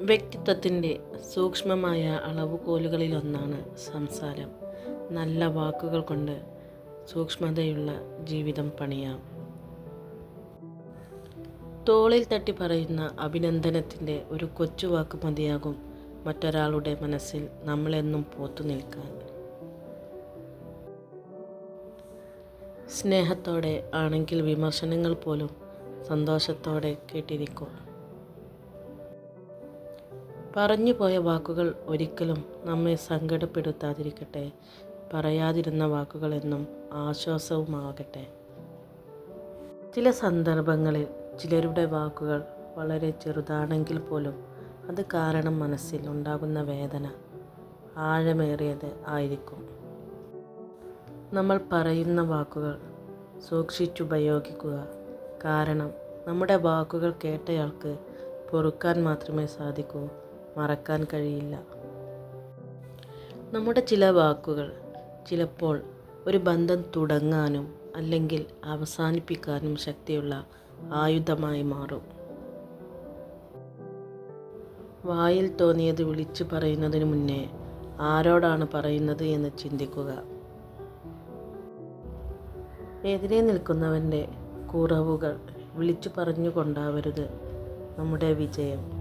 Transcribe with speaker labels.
Speaker 1: വ്യക്തിത്വത്തിന്റെ സൂക്ഷ്മമായ അളവുകോലുകളിലൊന്നാണ് സംസാരം. നല്ല വാക്കുകൾ കൊണ്ട് സൂക്ഷ്മതയുള്ള ജീവിതം പണിയാം. തോളിൽ തട്ടി പറയുന്ന അഭിനന്ദനത്തിന്റെ ഒരു കൊച്ചു വാക്ക് മതിയാകും മറ്റൊരാളുടെ മനസ്സിൽ നമ്മളെന്നും പോത്തു നിൽക്കാൻ. സ്നേഹത്തോടെ ആണെങ്കിൽ വിമർശനങ്ങൾ പോലും സന്തോഷത്തോടെ കേട്ടിരിക്കും. പറഞ്ഞു പോയ വാക്കുകൾ ഒരിക്കലും നമ്മെ സങ്കടപ്പെടുത്താതിരിക്കട്ടെ. പറയാതിരുന്ന വാക്കുകൾ എന്നും ആശ്വാസവുമാകട്ടെ. ചില സന്ദർഭങ്ങളിൽ ചിലരുടെ വാക്കുകൾ വളരെ ചെറുതാണെങ്കിൽ പോലും അത് കാരണം മനസ്സിൽ ഉണ്ടാകുന്ന വേദന ആഴമേറിയത് ആയിരിക്കും. നമ്മൾ പറയുന്ന വാക്കുകൾ സൂക്ഷിച്ചുപയോഗിക്കുക. കാരണം നമ്മുടെ വാക്കുകൾ കേട്ടയാൾക്ക് പൊറുക്കാൻ മാത്രമേ സാധിക്കൂ. മറക്കാൻ കഴിയില്ല. നമ്മുടെ ചില വാക്കുകൾ ചിലപ്പോൾ ഒരു ബന്ധം തുടങ്ങാനും അല്ലെങ്കിൽ അവസാനിപ്പിക്കാനും ശക്തിയുള്ള ആയുധമായി മാറും. വായിൽ തോന്നിയത് വിളിച്ചു പറയുന്നതിന് മുന്നേ ആരോടാണ് പറയുന്നത് എന്ന് ചിന്തിക്കുക. എതിരെ നിൽക്കുന്നവന്റെ കുറവുകൾ വിളിച്ചു പറഞ്ഞുകൊണ്ടാവരുത് നമ്മുടെ വിജയം.